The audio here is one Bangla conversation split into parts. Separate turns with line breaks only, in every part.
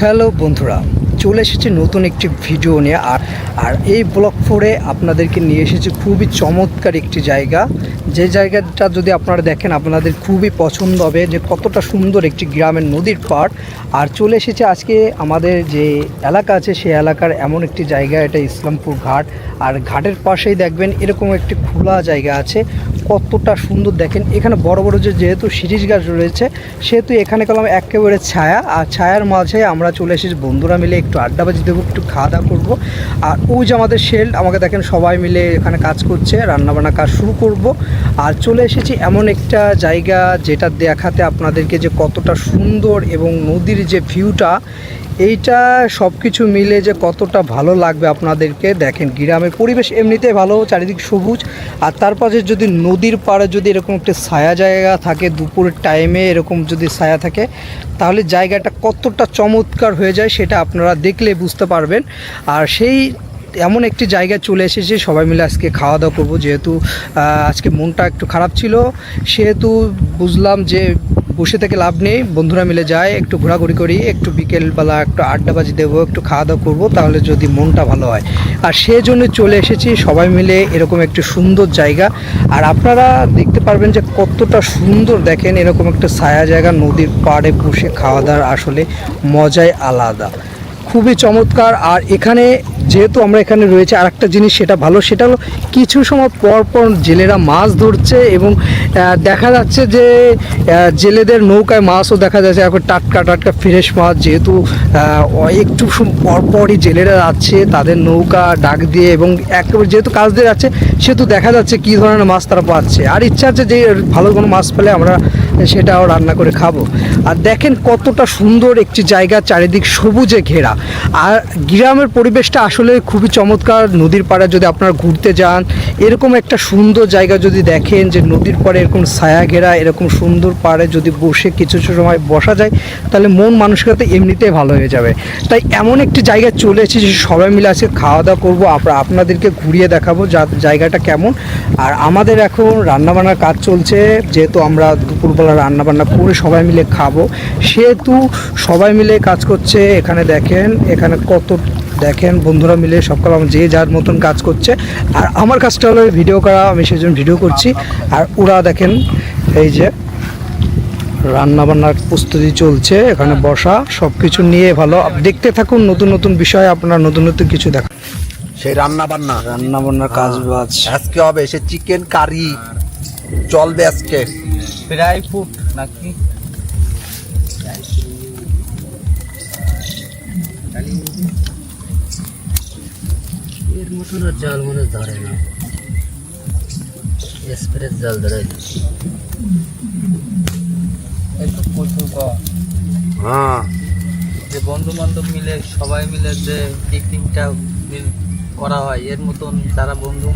হ্যালো বন্ধুরা, চলে এসেছি নতুন একটি ভিডিও নিয়ে আর আর এই ব্লক ফোরে আপনাদেরকে নিয়ে এসেছি খুবই চমৎকার একটি জায়গা। যে জায়গাটা যদি আপনারা দেখেন, আপনাদের খুবই পছন্দ হবে যে কতটা সুন্দর একটি গ্রামের নদীর পাড়। আর চলে এসেছে আজকে আমাদের যে এলাকা আছে, সেই এলাকার এমন একটি জায়গা, এটা ইসলামপুর ঘাট। আর ঘাটের পাশেই দেখবেন এরকম একটি খোলা জায়গা আছে। কতটা সুন্দর দেখেন। এখানে বড় বড় যে যেহেতু সিরিজ গাছ রয়েছে, সেহেতু এখানে কলাম একেবারে ছায়া। আর ছায়ার মাঝে আমরা চলে এসেছি বন্ধুরা মিলে একটু আড্ডাবাজি দেবো, একটু খাওয়া দাওয়া করব। আর ওই যে আমাদের শেল্ড আমাকে দেখেন সবাই মিলে এখানে কাজ করছে, রান্নাবান্না কাজ শুরু করব। আর চলে এসেছি এমন একটা জায়গা যেটা দেখাতে আপনাদেরকে যে কতটা সুন্দর এবং নদীর যে ভিউটা এইটা সব কিছু মিলে যে কতটা ভালো লাগবে আপনাদেরকে, দেখেন গ্রামের পরিবেশ এমনিতেই ভালো, চারিদিক সবুজ, আর তার পাশে যদি নদীর পাড়ে যদি এরকম একটা ছায়া জায়গা থাকে, দুপুরের টাইমে এরকম যদি ছায়া থাকে, তাহলে জায়গাটা কতটা চমৎকার হয়ে যায় সেটা আপনারা দেখলে বুঝতে পারবেন। আর সেই এমন একটি জায়গায় চলে এসেছি, সবাই মিলে আজকে খাওয়া দাওয়া করব, যেহেতু আজকে মনটা একটু খারাপ ছিল, সেহেতু বুঝলাম যে বসে থেকে লাভ নেই। বন্ধুরা মিলে যায়, একটু ঘোরাঘুরি করি, একটু বিকেলবেলা একটু আড্ডাবাজি দেবো, একটু খাওয়া দাওয়া করব, তাহলে যদি মনটা ভালো হয়। আর সেই জন্য চলে এসেছি সবাই মিলে এরকম একটি সুন্দর জায়গা। আর আপনারা দেখতে পারবেন যে কতটা সুন্দর দেখেন, এরকম একটা ছায়া জায়গা, নদীর পাড়ে বসে খাওয়া দাওয়ার আসলে মজাই আলাদা। খুবই চমৎকার। আর এখানে যেহেতু আমরা এখানে রয়েছে আর একটা জিনিস সেটা ভালো, সেটা হলো কিছু সময় পর পর জেলেরা মাছ ধরছে এবং দেখা যাচ্ছে যে জেলেদের নৌকায় মাছও দেখা যাচ্ছে। এখন টাটকা টাটকা ফ্রেশ মাছ যেহেতু একটু সম- পর পরই জেলেরা যাচ্ছে, তাদের নৌকা ডাক দিয়ে এবং একেবারে যেহেতু কাজ দিয়ে যাচ্ছে, সেহেতু দেখা যাচ্ছে কী ধরনের মাছ তারা পাচ্ছে। আর ইচ্ছা আছে যে, ভালো কোনো মাছ পেলে আমরা সেটাও রান্না করে খাব। আর দেখেন কতটা সুন্দর একটি জায়গা, চারিদিক সবুজে ঘেরা। আর গ্রামের পরিবেশটা আসলে খুবই চমৎকার নদীর পাড়ে যদি আপনারা ঘুরতে যান, এরকম একটা সুন্দর জায়গা যদি দেখেন যে নদীর পাড়ে এরকম ছায়া ঘেরা, এরকম সুন্দর পাড়ে যদি বসে কিছু কিছু সময় বসা যায়, তাহলে মন মানসিকতা এমনিতেই ভালো হয়ে যাবে। তাই এমন একটি জায়গায় চলে এসেছি যে সবাই মিলে আজকে খাওয়া দাওয়া করব আপনাদেরকে ঘুরিয়ে দেখাবো যা জায়গাটা কেমন। আর আমাদের এখন রান্নাবান্নার কাজ চলছে, যেহেতু আমরা দুপুরবেলা রান্নাবান্না করে সবাই মিলে খাব, সেহেতু সবাই মিলে কাজ করছে, এখানে দেখেন, এখানে কত দেখেন বন্ধুরা মিলে সকাল যে যার মতন কাজ করছে। আর আমার কাজটা হলো ভিডিও করা আমি সেজন্য ভিডিও করছি। আর ওরা দেখেন এই যে রান্না বান্নার প্রস্তুতি চলছে এখানে বসা সব কিছু নিয়ে ভালো। দেখতে থাকুন নতুন নতুন বিষয় আপনারা নতুন নতুন কিছু দেখান
সেই রান্না বান্না
রান্না বান্নার কাজ বাজ
আজকে হবে সে চিকেন কারি চলবে আজকে।
প্রায় ফুট নাকি?
এর মতন আর জল মনে ধরে না। স্প্রে জল ধরে।
একটু প্রচুর
হ্যাঁ।
যে বন্ধু বান্ধব মিলে সবাই মিলে যে পিকনিকটা করা হয় এর মতন যারা বন্ধু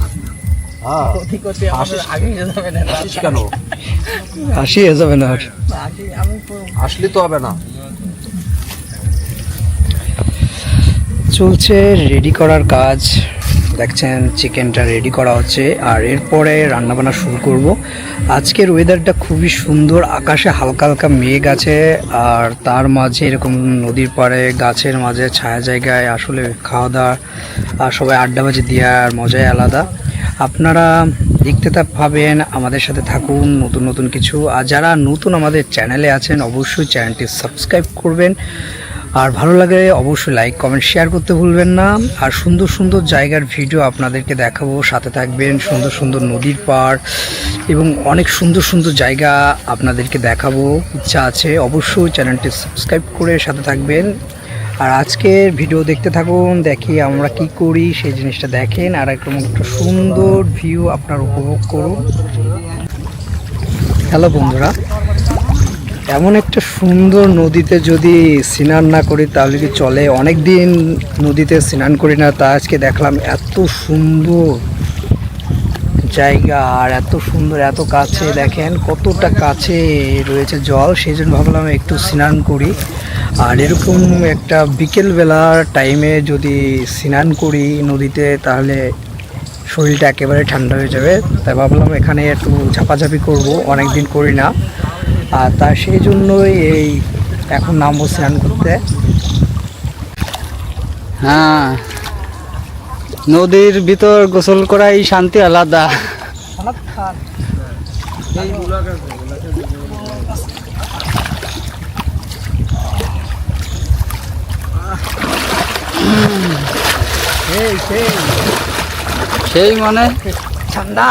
হ্যাঁ।
আগে যাবে না।
আসলে তো হবে না।
চলছে রেডি করার কাজ। দেখছেন চিকেনটা রেডি করা হচ্ছে। আর এরপরে রান্নাবান্না শুরু করব। আজকের ওয়েদারটা খুবই সুন্দর, আকাশে হালকা হালকা মেঘ আছে, আর তার মাঝে এরকম নদীর পাড়ে, গাছের মাঝে, ছায়া জায়গায় আসলে খাওয়া দাওয়া আর সবাই আড্ডাবাজি দেওয়ার মজাই আলাদা। আপনারা দেখতে তা পাবেন আমাদের সাথে থাকুন নতুন নতুন কিছু। আর যারা নতুন আমাদের চ্যানেলে আছেন, অবশ্যই চ্যানেলটি সাবস্ক্রাইব করবেন। আর ভালো লাগে অবশ্যই লাইক কমেন্ট শেয়ার করতে ভুলবেন না। আর সুন্দর সুন্দর জায়গার ভিডিও আপনাদেরকে দেখাবো। সাথে থাকবেন সুন্দর সুন্দর নদীর পাড় এবং অনেক সুন্দর সুন্দর জায়গা আপনাদেরকে দেখাবো। ইচ্ছা আছে অবশ্যই চ্যানেলটি সাবস্ক্রাইব করে সাথে থাকবেন। আর আজকের ভিডিও দেখতে থাকুন, দেখি আমরা কি করি, সেই জিনিসটা দেখেন। আর একদম একটা সুন্দর ভিউ আপনার উপভোগ করুন। হ্যালো বন্ধুরা এমন একটা সুন্দর নদীতে যদি স্নান না করি, তাহলে কি চলে? অনেক দিন নদীতে স্নান করি না, তা আজকে দেখলাম এত সুন্দর জায়গা আর এত সুন্দর, এত কাছে। দেখেন কতটা কাছে রয়েছে জল সেই জন্য ভাবলাম একটু স্নান করি। আর এরকম একটা বিকেলবেলার টাইমে যদি স্নান করি নদীতে, তাহলে শরীরটা একেবারে ঠান্ডা হয়ে যাবে। তাই ভাবলাম এখানে একটু ঝাপাঝাপি করব অনেক দিন করি না। আর তা সেই জন্যই এই এখন নামবো স্নান করতে।
হ্যাঁ নদীর ভিতর গোসল করাই শান্তি আলাদা।
সেই
সেই মানে
ঠান্ডা।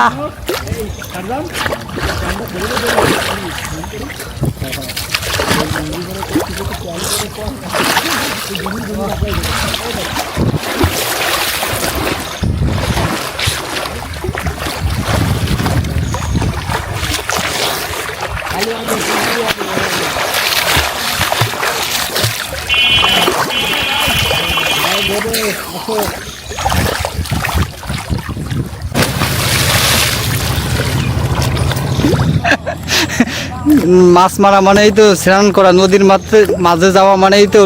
মাছ মারা মানেই তো স্নান করা নদীর মাঝে মাঝে যাওয়া মানেই তো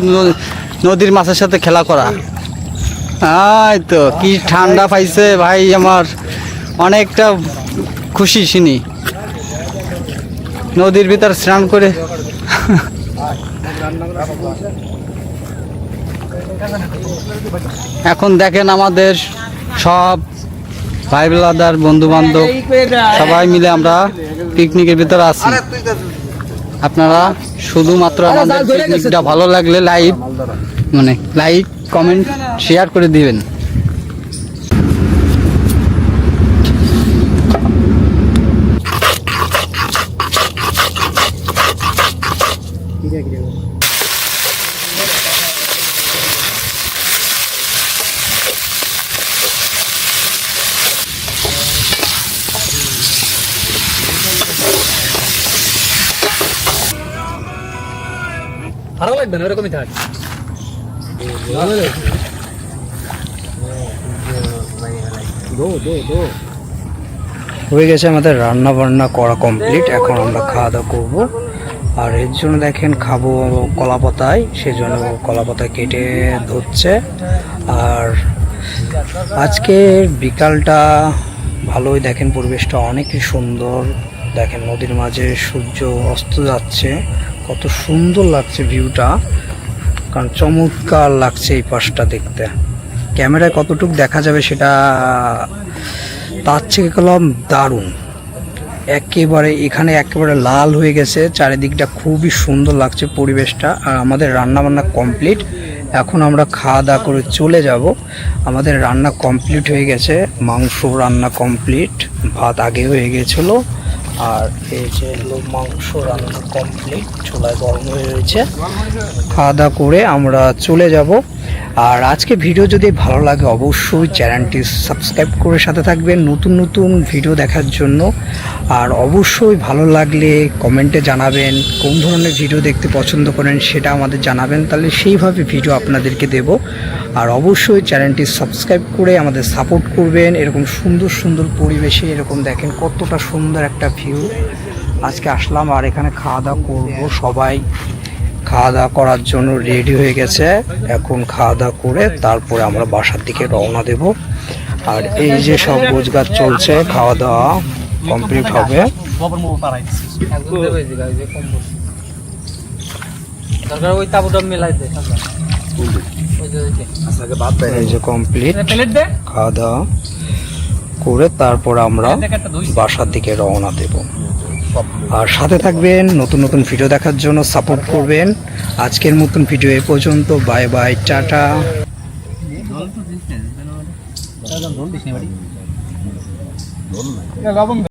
নদীর মাছের সাথে খেলা করা। এই তো, কি ঠান্ডা পাইছে ভাই আমার। অনেকটা খুশি শুনি নদীর ভিতর স্নান করে। এখন দেখেন আমাদের সব ভাই বন্ধু বান্ধব সবাই মিলে আমরা পিকনিকের ভিতরে আছি। আপনারা শুধুমাত্র আমাদের পিকনিকটা ভালো লাগলে লাইভ মানে লাইক কমেন্ট শেয়ার করে দিবেন।
লাগবে না এরকমই থাক।
হয়ে গেছে আমাদের রান্না বান্না করা কমপ্লিট এখন আমরা খাওয়া দাওয়া করব। আর এর জন্য দেখেন খাব কলা পাতায় সেই জন্য কলা পাতা কেটে ধরছে। আর আজকে বিকালটা ভালোই। দেখেন পরিবেশটা অনেকই সুন্দর। দেখেন নদীর মাঝে সূর্য অস্ত যাচ্ছে। কত সুন্দর লাগছে ভিউটা। কারণ চমৎকার লাগছে এই পাশটা দেখতে। ক্যামেরায় কতটুকু দেখা যাবে সেটা, তার থেকে কলম দারুণ। একেবারে এখানে একেবারে লাল হয়ে গেছে, চারিদিকটা খুবই সুন্দর লাগছে পরিবেশটা। আর আমাদের রান্না বান্না কমপ্লিট। এখন আমরা খাওয়া দাওয়া করে চলে যাব। আমাদের রান্না কমপ্লিট হয়ে গেছে, মাংস রান্না কমপ্লিট, ভাত আগে হয়ে গেছিল। আর এই যে হলো মাংস রান্না কমপ্লিট চুলায় গরম হয়ে রয়েছে। খাওয়া দাওয়া করে আমরা চলে যাব। আর আজকে ভিডিও যদি ভালো লাগে, অবশ্যই চ্যানেলটি সাবস্ক্রাইব করে সাথে থাকবেন নতুন নতুন ভিডিও দেখার জন্য। আর অবশ্যই ভালো লাগলে কমেন্টে জানাবেন, কোন ধরনের ভিডিও দেখতে পছন্দ করেন সেটা আমাদের জানাবেন, তাহলে সেইভাবে ভিডিও আপনাদেরকে দেব। আর অবশ্যই চ্যানেলটি সাবস্ক্রাইব করে আমাদের সাপোর্ট করবেন, এরকম সুন্দর সুন্দর পরিবেশে এরকম দেখেন কতটা সুন্দর একটা ভিউ। আজকে আসলাম আর এখানে খাওয়া দাওয়া করব সবাই। খাওয়া দাওয়া করার জন্য রেডি হয়ে গেছে। এখন খাওয়া দাওয়া করে তারপরে আমরা বাসার দিকে রওনা দেব। আর এই যে সব রোজগার চলছে খাওয়া দাওয়া কমপ্লিট হবে খাওয়া দাওয়া করে তারপর আমরা বাসার দিকে রওনা দেব। আর সাথে থাকবেন নতুন নতুন ভিডিও দেখার জন্য সাপোর্ট করবেন। আজকের মতন ভিডিও এ পর্যন্ত বাই বাই টাটা।